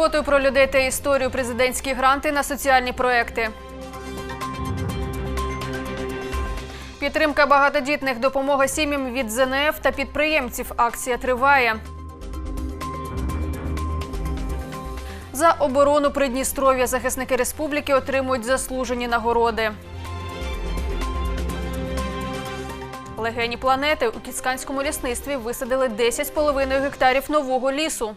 турботою про людей та історію президентські гранти на соціальні проекти. Підтримка багатодітних допомога сім'ям від ЗНФ та підприємців. Акція триває. За оборону Придністров'я захисники республіки отримують заслужені нагороди. Легені планети у Кіцканському лісництві висадили 10,5 гектарів нового лісу.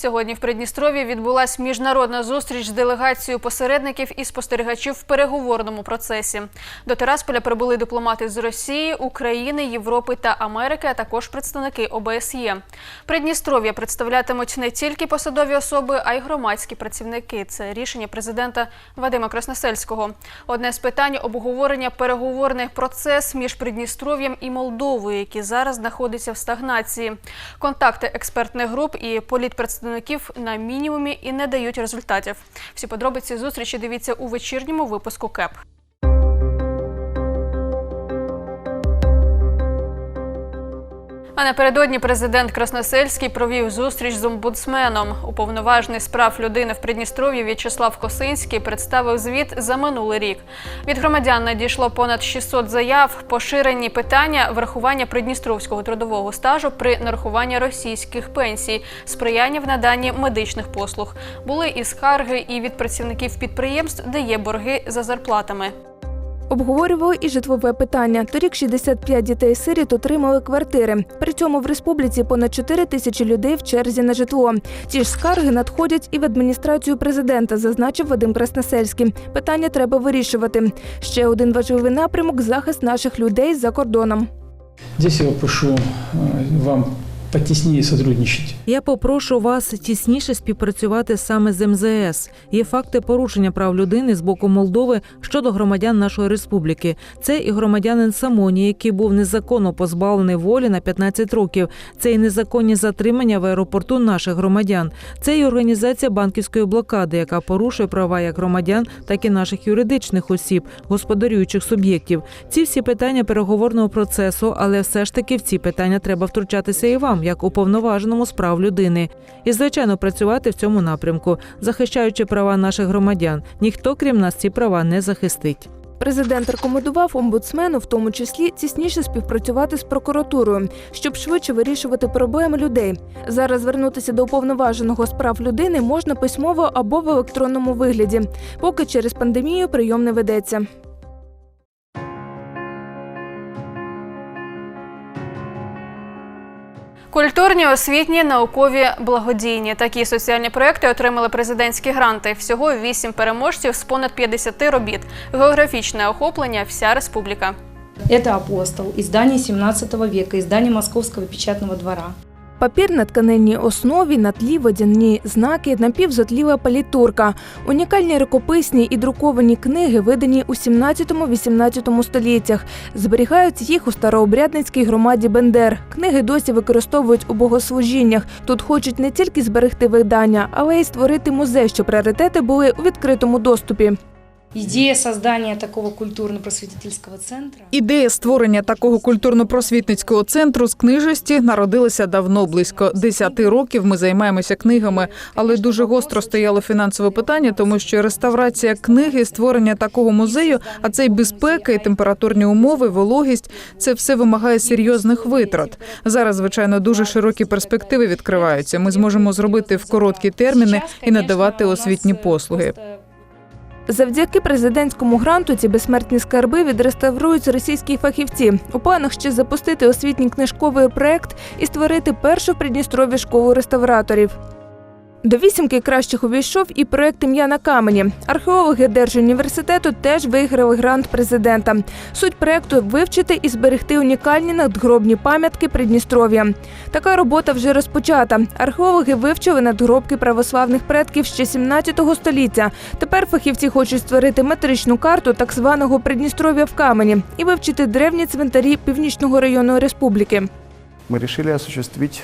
Сьогодні в Придністров'ї відбулась міжнародна зустріч з делегацією посередників і спостерігачів в переговорному процесі. До Терасполя прибули дипломати з Росії, України, Європи та Америки, а також представники ОБСЄ. Придністров'я представлятимуть не тільки посадові особи, а й громадські працівники. Це рішення президента Вадима Красносельського. Одне з питань обговорення переговорний процес між Придністров'ям і Молдовою, які зараз знаходяться в стагнації. Контакти експертних груп і політпредставників на мінімумі і не дають результатів. Всі подробиці зустрічі дивіться у вечірньому випуску КЕП. А напередодні президент Красносельський провів зустріч з омбудсменом. Уповноважений з прав людини в Придністров'ї В'ячеслав Косинський представив звіт за минулий рік. Від громадян надійшло понад 600 заяв, поширені питання врахування придністровського трудового стажу при нарахуванні російських пенсій, сприяння в наданні медичних послуг. Були і скарги і від працівників підприємств, де є борги за зарплатами. Обговорювали і житлове питання. Торік 65 дітей сиріт отримали квартири. При цьому в республіці понад 4 тисячі людей в черзі на житло. Ті ж скарги надходять і в адміністрацію президента, зазначив Вадим Красносельський. Питання треба вирішувати. Ще один важливий напрямок захист наших людей за кордоном. Здесь я попрошу э, вам потеснее сотрудничать. Я попрошу вас тісніше співпрацювати саме з МЗС. Є факти порушення прав людини з боку Молдови щодо громадян нашої республіки. Це і громадянин Самоні, який був незаконно позбавлений волі на 15 років. Це і незаконні затримання в аеропорту наших громадян. Це і організація банківської блокади, яка порушує права як громадян, так і наших юридичних осіб, господарюючих суб'єктів. Ці всі питання переговорного процесу, але все ж таки в ці питання треба втручатися і вам, як уповноваженому з прав людини, і звичайно працювати в цьому напрямку, захищаючи права наших громадян. Ніхто крім нас ці права не захистить. Президент рекомендував омбудсмену, в тому числі, тісніше співпрацювати з прокуратурою, щоб швидше вирішувати проблеми людей. Зараз звернутися до уповноваженого з прав людини можна письмово або в електронному вигляді, поки через пандемію прийом не ведеться. Культурні, освітні, наукові, благодійні такі соціальні проекти отримали президентські гранти. Всього вісім переможців з понад 50 робіт. Географічне охоплення вся республіка. Это «Апостол», издание 17 века, издание Московского печатного двора. Папір на тканинній основі, на тлі водяні знаки, напівзотліва палітурка. Унікальні рукописні і друковані книги, видані у 17-18 століттях. Зберігають їх у старообрядницькій громаді Бендер. Книги досі використовують у богослужіннях. Тут хочуть не тільки зберегти видання, але й створити музей, щоб раритети були у відкритому доступі. Идея создания такого культурно-просветительского центра Ідея створення такого культурно-просвітницького центру з книжості народилася давно, близько 10 років. Ми займаємося книгами, але дуже гостро стояло фінансове питання, тому що реставрація книги, створення такого музею, а це й безпека, і температурні умови, вологість це все вимагає серйозних витрат. Зараз, звичайно, дуже широкі перспективи відкриваються. Ми зможемо зробити в короткі терміни і надавати освітні послуги. Завдяки президентському гранту ці безсмертні скарби відреставрують російські фахівці. У планах ще запустити освітній книжковий проект і створити першу Придністрові школу реставраторів. До вісімки кращих увійшов і проект ім'я на камені. Археологи Держуніверситету теж виграли грант президента. Суть проекту вивчити і зберегти унікальні надгробні пам'ятки Придністров'я. Така робота вже розпочата. Археологи вивчили надгробки православних предків ще 17 століття. Тепер фахівці хочуть створити метричну карту так званого Придністров'я в камені і вивчити древні цвинтарі північного району республіки. мы решили осуществить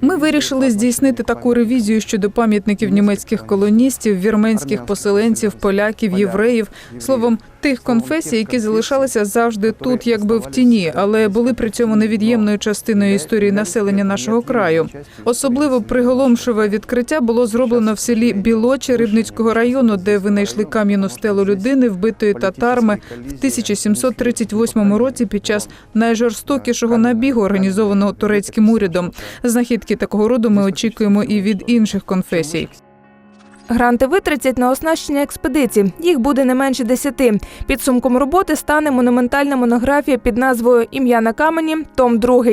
Ми вирішили здійснити таку ревізію щодо пам'ятників німецьких колоністів, вірменських поселенців, поляків, євреїв, словом, тих конфесій, які залишалися завжди тут, якби в тіні, але були при цьому невід'ємною частиною історії населення нашого краю. Особливо приголомшиве відкриття було зроблено в селі Білоче Рибницького району, де винайшли кам'яну стелу людини, вбитої татарами в 1738 році під час найжорстокішого набігу, організованого турецьким урядом. Знахідки такого роду ми очікуємо і від інших конфесій. Гранти витратять на оснащення експедицій. Їх буде не менше десяти. Підсумком роботи стане монументальна монографія під назвою Ім'я на камені, Том 2.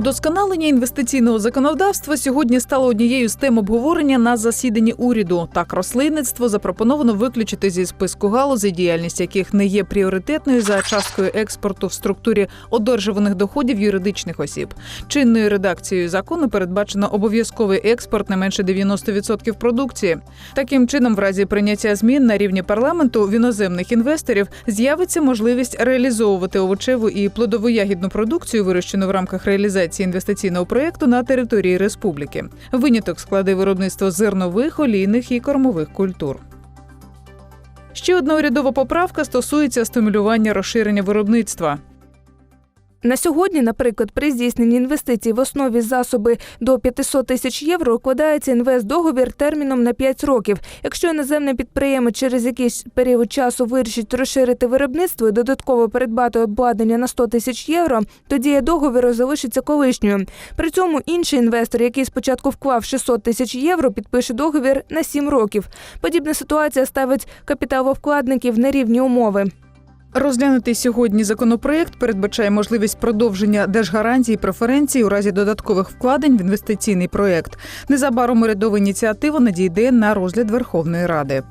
Удосконалення інвестиційного законодавства сьогодні стало однією з тем обговорення на засіданні уряду. Так, рослинництво запропоновано виключити зі списку галузей, діяльність яких не є пріоритетною за часткою експорту в структурі одержуваних доходів юридичних осіб. Чинною редакцією закону передбачено обов'язковий експорт не менше 90% продукції. Таким чином, в разі прийняття змін на рівні парламенту в іноземних інвесторів з'явиться можливість реалізовувати овочеву і плодово-ягідну продукцію, вирощену в рамках реалізації інвестиційного проєкту на території республіки. Виняток складе виробництво зернових, олійних і кормових культур. Ще одна урядова поправка стосується стимулювання розширення виробництва. На сьогодні, наприклад, при здійсненні інвестицій в основі засоби до 500 тисяч євро укладається інвестдоговір терміном на 5 років. Якщо іноземний підприємець через якийсь період часу вирішить розширити виробництво і додатково передбати обладнання на 100 тисяч євро, то дія договіру залишиться колишньою. При цьому інший інвестор, який спочатку вклав 600 тисяч євро, підпише договір на 7 років. Подібна ситуація ставить капіталовкладників на рівні умови. Розглянутий сьогодні законопроект передбачає можливість продовження держгарантій і преференцій у разі додаткових вкладень в інвестиційний проект. Незабаром урядова ініціатива надійде на розгляд Верховної Ради.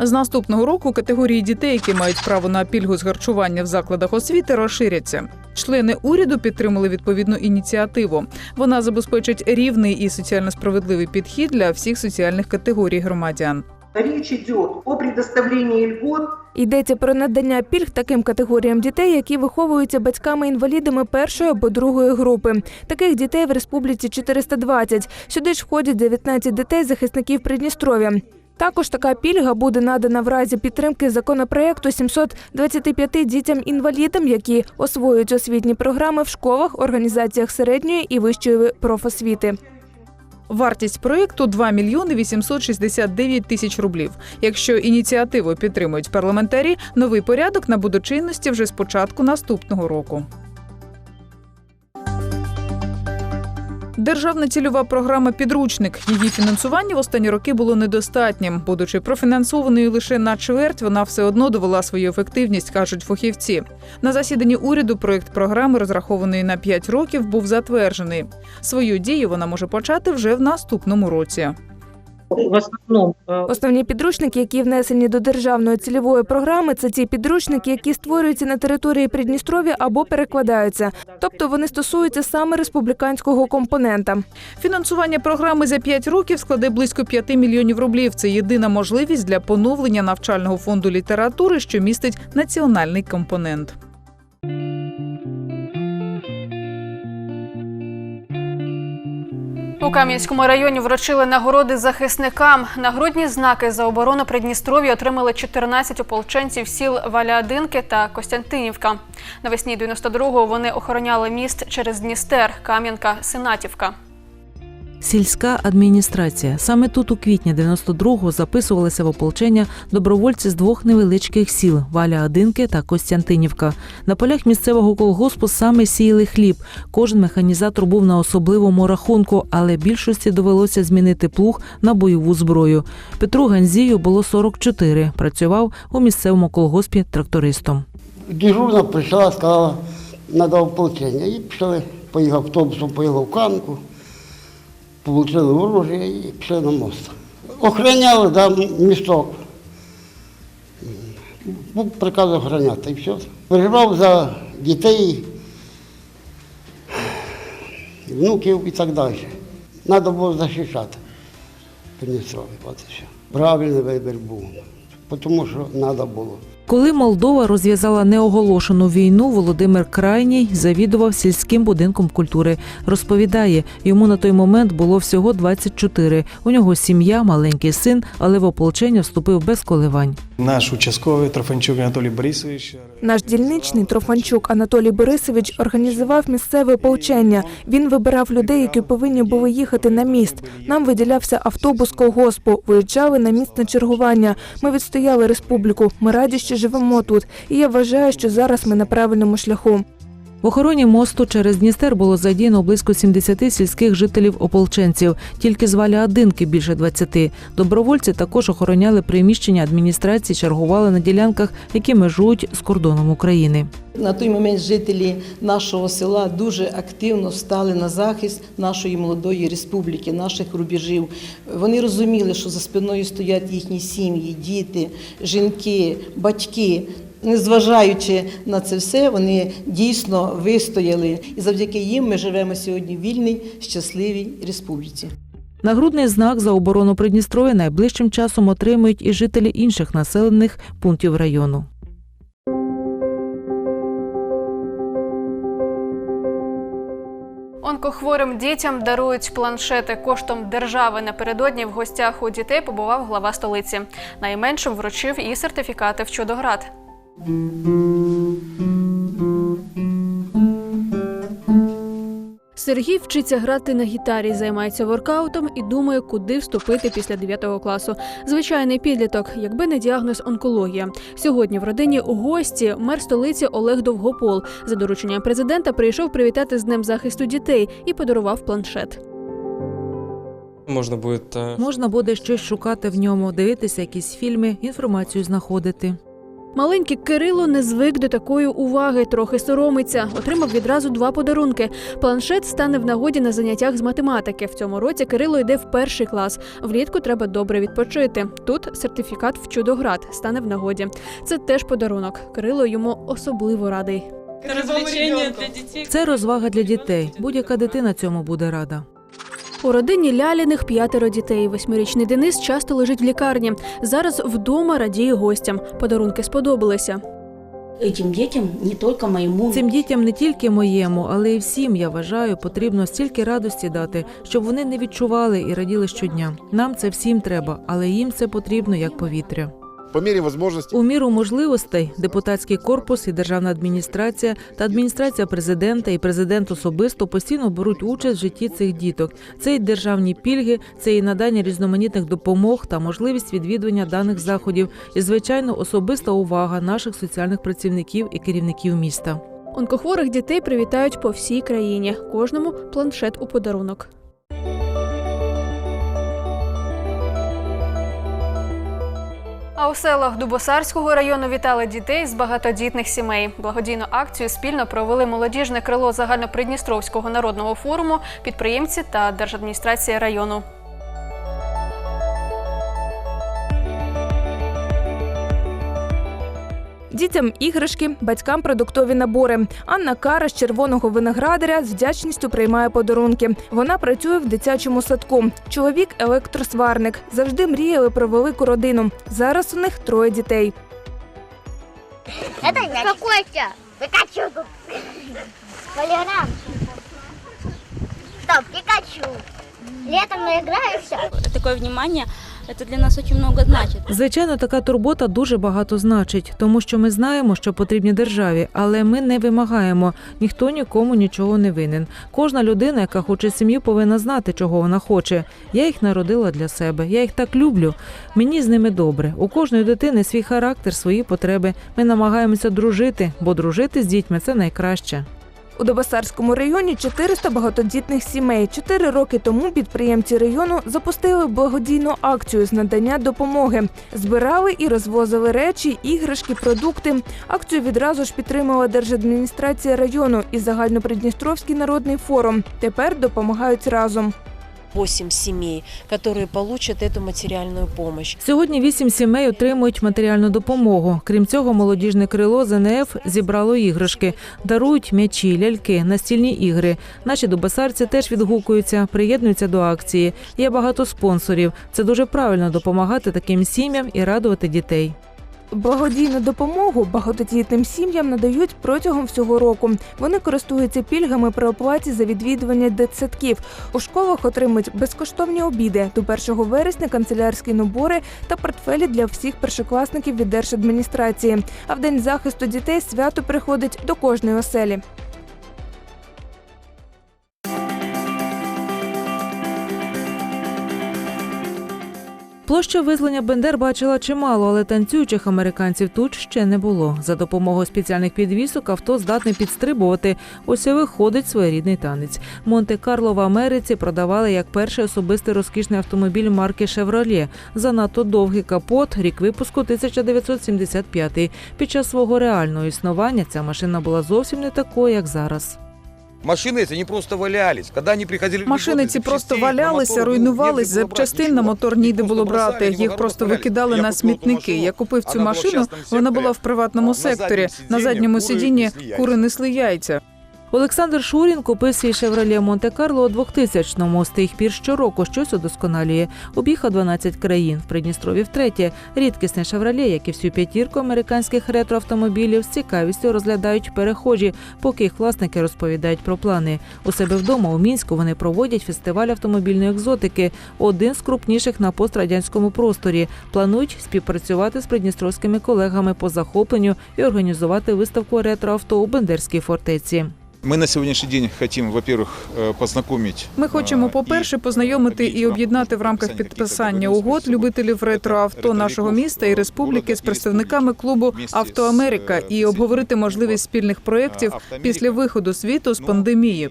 З наступного року категорії дітей, які мають право на пільгу з харчування в закладах освіти, розширяться. Члени уряду підтримали відповідну ініціативу. Вона забезпечить рівний і соціально справедливий підхід для всіх соціальних категорій громадян. Речь идет о предоставлении льгот Йдеться про надання пільг таким категоріям дітей, які виховуються батьками-інвалідами першої або другої групи. Таких дітей в республіці 420. Сюди ж входять 19 дітей захисників Придністров'я. Також така пільга буде надана в разі підтримки законопроекту 725 дітям-інвалідам, які освоюють освітні програми в школах, організаціях середньої і вищої профосвіти. Вартість проєкту 2 мільйони 869 тисяч рублів. Якщо ініціативу підтримують парламентарі, новий порядок набуде чинності вже з початку наступного року. Державна цільова програма Підручник. Її фінансування в останні роки було недостатнім. Будучи профінансованою лише на чверть, вона все одно довела свою ефективність, кажуть фахівці. На засіданні уряду проект програми, розрахований на 5 років, був затверджений. Свою дію вона може почати вже в наступному році. В основном э, Основні підручники, які внесені до державної цільової програми, це ті підручники, які створюються на території Придністров'я або перекладаються. Тобто вони стосуються саме республіканського компонента. Фінансування програми за 5 років складе близько 5 мільйонів рублів. Це єдина можливість для поновлення навчального фонду літератури, що містить національний компонент. У Кам'янському районі вручили нагороди захисникам. Нагрудні знаки за оборону Придністров'я отримали 14 ополченців сіл Валядинки та Костянтинівка. Навесні 92-го вони охороняли міст через Дністер, Кам'янка, Синатівка. Сільська адміністрація. Саме тут у квітні 92-го записувалися в ополчення добровольці з двох невеличких сіл Валя Одинки та Костянтинівка. На полях місцевого колгоспу саме сіяли хліб. Кожен механізатор був на особливому рахунку, але більшості довелося змінити плуг на бойову зброю. Петру Ганзію було 44. Працював у місцевому колгоспі трактористом. Дежурна прийшла, сказала, треба ополчення. І пішли, поїхав автобусом, поїхав в Канку, отримали оружие і пішли на мост. Охороняли да, місток. Був приказ охороняти і все. Переживав за дітей, внуків і так далі. Треба було захищати Придністров'я. Правильний вибір був. тому що треба було. Коли Молдова розв'язала неоголошену війну, Володимир Крайній завідував сільським будинком культури. Розповідає, йому на той момент було всього 24. У нього сім'я, маленький син, але в ополчення вступив без коливань. Наш участковий Трофанчук Анатолій Борисович. Наш дільничний Трофанчук Анатолій Борисович організував місцеве повчення. Він вибирав людей, які повинні були їхати на міст. Нам виділявся автобус колгоспу. Виїжджали на міст на чергування. Ми відстояли республіку. Ми раді, що живемо тут. І я вважаю, що зараз ми на правильному шляху. В охороні мосту через Дністер було задіяно близько 70 сільських жителів ополченців. Тільки з Валя Одинки більше 20. Добровольці також охороняли приміщення адміністрації, чергували на ділянках, які межують з кордоном України. На той момент жителі нашого села дуже активно стали на захист нашої молодої республіки, наших рубежів. Вони розуміли, що за спиною стоять їхні сім'ї, діти, жінки, батьки. Незважаючи на це все, вони дійсно вистояли, і завдяки їм ми живемо сьогодні в вільній, щасливій республіці. Нагрудний знак за оборону Придністров'я найближчим часом отримують і жителі інших населених пунктів району. Онкохворим дітям дарують планшети коштом держави. Напередодні в гостях у дітей побував глава столиці. Найменшим вручив і сертифікати в Чудоград. Сергій вчиться грати на гітарі, займається воркаутом і думає, куди вступити після 9 класу. Звичайний підліток, якби не діагноз онкологія. Сьогодні в родині у гості мер столиці Олег Довгопол за дорученням президента прийшов привітати з днем захисту дітей і подарував планшет. Можна буде Можна буде щось шукати в ньому, дивитися якісь фільми, інформацію знаходити. Маленький Кирило не звик до такої уваги, трохи соромиться. Отримав відразу два подарунки. Планшет стане в нагоді на заняттях з математики. В цьому році Кирило йде в перший клас. Влітку треба добре відпочити. Тут сертифікат в чудоград стане в нагоді. Це теж подарунок. Кирило йому особливо радий. Це розвага для дітей. Будь-яка дитина цьому буде рада. У родині Ляліних п'ятеро дітей. Восьмирічний Денис часто лежить в лікарні. Зараз вдома радіє гостям. Подарунки сподобалися. Этим детям, не только моему, Цим дітям не тільки моєму, але й всім, я вважаю, потрібно стільки радості дати, щоб вони не відчували і раділи щодня. Нам це всім треба, але їм це потрібно як повітря. По мірі можливості У міру можливостей депутатський корпус і державна адміністрація та адміністрація президента і президент особисто постійно беруть участь в житті цих діток. Це й державні пільги, це і надання різноманітних допомог та можливість відвідування даних заходів, і звичайно особиста увага наших соціальних працівників і керівників міста. Онкохворих дітей привітають по всій країні. Кожному планшет у подарунок. А у селах Дубосарського району вітали дітей з багатодітних сімей. Благодійну акцію спільно провели молодіжне крило загальнопридністровського народного форуму, підприємці та держадміністрація району. Дітям іграшки, батькам продуктові набори. Анна Кара з червоного виноградаря з вдячністю приймає подарунки. Вона працює в дитячому садку. Чоловік електросварник. Завжди мріяли про велику родину. Зараз у них троє дітей. Это Какой-то. Пикачу тут. Полиграф. Стоп, Пикачу. Летом наиграешься. Такое внимание, это для нас очень много значит. Звичайно, така турбота дуже багато значить, тому що ми знаємо, що потрібні державі, але ми не вимагаємо. Ніхто нікому нічого не винен. Кожна людина, яка хоче сім'ю, повинна знати, чого вона хоче. Я їх народила для себе. Я їх так люблю. Мені з ними добре. У кожної дитини свій характер, свої потреби. Ми намагаємося дружити, бо дружити з дітьми це найкраще. У Добасарському районі 400 багатодітних сімей. Чотири роки тому підприємці району запустили благодійну акцію з надання допомоги. Збирали і розвозили речі, іграшки, продукти. Акцію відразу ж підтримала держадміністрація району і загальнопридністровський народний форум. Тепер допомагають разом. 8 семей, которые получат эту материальную помощь. Сьогодні вісім сімей отримують матеріальну допомогу. Крім цього, молодіжне крило ЗНФ зібрало іграшки, дарують м'ячі, ляльки, настільні ігри. Наші дубасарці теж відгукуються, приєднуються до акції. Є багато спонсорів. Це дуже правильно допомагати таким сім'ям і радувати дітей. Благодійну допомогу багатодітним сім'ям надають протягом всього року. Вони користуються пільгами при оплаті за відвідування дитсадків. У школах отримують безкоштовні обіди до 1 вересня канцелярські набори та портфелі для всіх першокласників від держадміністрації. А в день захисту дітей свято приходить до кожної оселі. Площа визволення Бендер бачила чимало, але танцюючих американців тут ще не було. За допомогою спеціальних підвісок авто здатне підстрибувати. Ось і виходить своєрідний танець. Монте-Карло в Америці продавали як перший особистий розкішний автомобіль марки Chevrolet. Занадто довгий капот, рік випуску 1975. Під час свого реального існування ця машина була зовсім не такою, як зараз. Машины эти не просто валялись. Когда они приходили в Машини негодность, ці просто запчастей на валялися, мотор руйнувались, негде было брать запчастин на ничего. мотор ніде Их було просто бросали, брати. они в Їх огород просто оставляли. викидали Я на купил эту смітники. машину, Я купив цю вона була в машину. частному Вона була в секторі. приватному На секторі. заднім На задньому сидінні сидінні кури несли кури несли яйця. Олександр Шурін купив свій «Шевроле Монте-Карло» у 2000-му. З тих пір щороку щось удосконалює. Об'їхав 12 країн. В Придністрові втретє. Рідкісне «Шевроле», як і всю п'ятірку американських ретроавтомобілів, з цікавістю розглядають перехожі, поки їх власники розповідають про плани. У себе вдома у Мінську вони проводять фестиваль автомобільної екзотики, один з крупніших на пострадянському просторі. Планують співпрацювати з придністровськими колегами по захопленню і організувати виставку ретроавто у Бендерській фортеці. Мы на сегодняшний день хотим, во-первых, э, познакомить. Ми хочемо, э, по-перше, и познайомити і объединить об'єднати в рамках підписання підписання каких-то угод любителів ретроавто нашого міста і республіки з представниками клубу Авто Америка і обговорити можливість спільних проєктів після виходу світу з пандемії.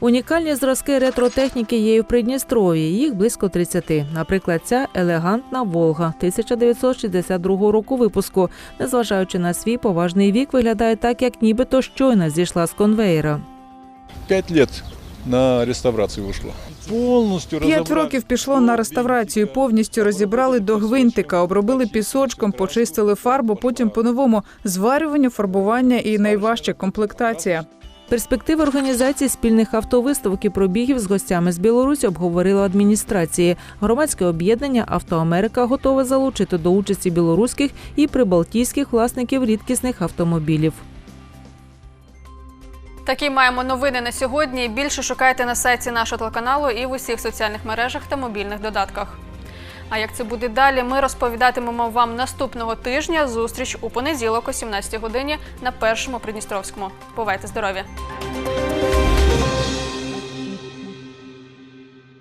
Унікальні зразки ретротехніки є і в Придністров'ї. Їх близько 30. Наприклад, ця елегантна Волга 1962 року випуску. Незважаючи на свій поважний вік, виглядає так, як нібито щойно зійшла з конвейера. Пять лет на реставрацию ушло. Полностью П'ять років пішло на реставрацію. Повністю розібрали до гвинтика, обробили пісочком, почистили фарбу, потім по-новому зварювання, фарбування і найважча комплектація. Перспективи організації спільних автовиставок і пробігів з гостями з Білорусі обговорили адміністрації. Громадське об'єднання «Автоамерика» готове залучити до участі білоруських і прибалтійських власників рідкісних автомобілів. Такі маємо новини на сьогодні. Більше шукайте на сайті нашого телеканалу і в усіх соціальних мережах та мобільних додатках. А як це буде далі, ми розповідатимемо вам наступного тижня. Зустріч у понеділок о 17 годині на першому Придністровському. Бувайте здорові!